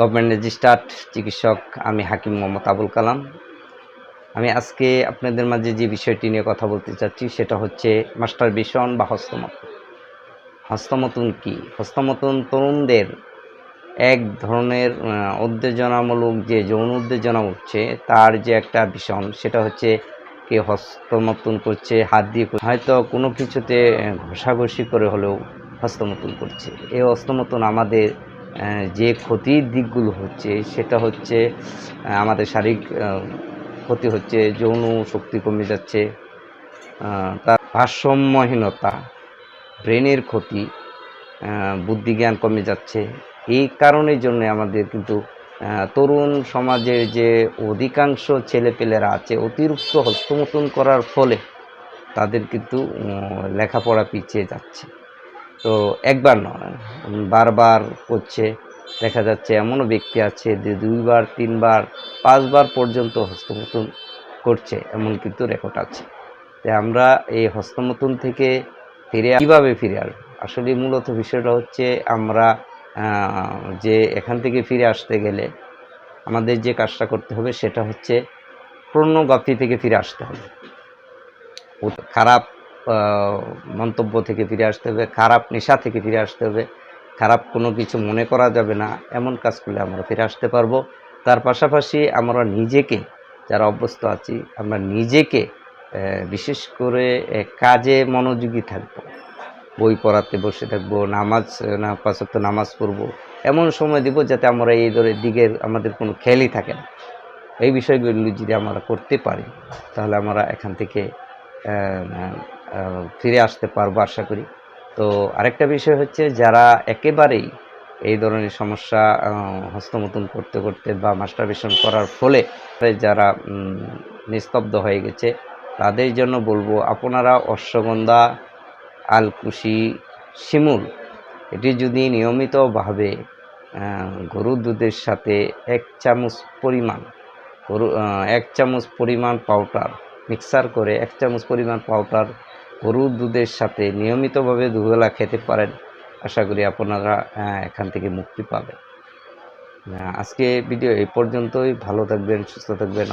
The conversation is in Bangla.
গভর্নমেন্ট রেজিস্টার্ড চিকিৎসক আমি হাকিম মোহাম্মদ আবুল কালাম। আমি আজকে আপনাদের মাঝে যে বিষয়টি নিয়ে কথা বলতে চাচ্ছি, সেটা হচ্ছে মাস্টার বিশন বা হস্তমতন। হস্তমতন কি? হস্তমতন তরুণদের এক ধরনের উত্তেজনামূলক যে যৌন উত্তেজনা উঠছে, তার যে একটা ভীষণ, সেটা হচ্ছে কে হস্তমতন করছে, হাত দিয়ে। হয়তো কোনো কিছুতে ঘষাঘষি করে হলেও হস্তমতন করছে। এই হস্তমতন আমাদের যে ক্ষতির দিকগুলো হচ্ছে, সেটা হচ্ছে আমাদের শারীরিক ক্ষতি হচ্ছে, যৌন শক্তি কমে যাচ্ছে তার ভারসাম্যহীনতা, ব্রেনের ক্ষতি বুদ্ধিজ্ঞান কমে যাচ্ছে। এই কারণের জন্য আমাদের কিন্তু তরুণ সমাজের যে অধিকাংশ ছেলেপেলেরা আছে, অতিরিক্ত হস্তমতন করার ফলে তাদের কিন্তু লেখাপড়া পিছিয়ে যাচ্ছে। তো একবার নয় বারবার করছে, দেখা যাচ্ছে এমনও ব্যক্তি আছে যে দুইবার, তিনবার, পাঁচবার পর্যন্ত হস্তমতন করছে, এমন কিন্তু রেকর্ড আছে। তাই আমরা এই হস্তমতন থেকে ফিরে কীভাবে ফিরে আসব আসলে মূলত বিষয়টা হচ্ছে আমরা যে এখান থেকে ফিরে আসতে গেলে আমাদের যে কাজটা করতে হবে সেটা হচ্ছে পূর্ণগাপ্তি থেকে ফিরে আসতে হবে। খারাপ মন্তব্য থেকে ফিরে আসতে হবে, খারাপ নেশা থেকে ফিরে আসতে হবে। খারাপ কোনো কিছু মনে করা যাবে না, এমন কাজ করলে আমরা ফিরে আসতে পারব। তার পাশাপাশি আমরা নিজেকে, যারা অভ্যস্ত আছি, আমরা নিজেকে বিশেষ করে কাজে মনোযোগী থাকব। বই পড়াতে বসে থাকব, নামাজ, না পাঁচক্ত নামাজ পড়ব, এমন সময় দিব যাতে আমরা এই ধরে দিকের আমাদের কোনো খেয়ালই থাকে না। এই বিষয়গুলি যদি আমরা করতে পারি, তাহলে আমরা এখান থেকে ফিরে আসতে পারব আশা করি। তো আরেকটা বিষয় হচ্ছে যারা একেবারেই এই ধরনের সমস্যা হস্তমতন করতে করতে বা মাস্টারবেশন করার ফলে যারা নিস্তব্ধ হয়ে গেছে, তাদের জন্য বলব আপনারা অশ্বগন্ধা, আলকুশি, শিমুল, এটি যদি নিয়মিতভাবে গরুর দুধের সাথে এক চামচ পরিমাণ, গরু এক চামচ পরিমাণ পাউডার মিক্সার করে এক চামচ পরিমাণ পাউডার গরুর দুধের সাথে নিয়মিতভাবে দুবেলা খেতে পারেন, আশা করি আপনারা এখান থেকে মুক্তি পাবেন। আজকে ভিডিও এই পর্যন্তই। ভালো থাকবেন, সুস্থ থাকবেন।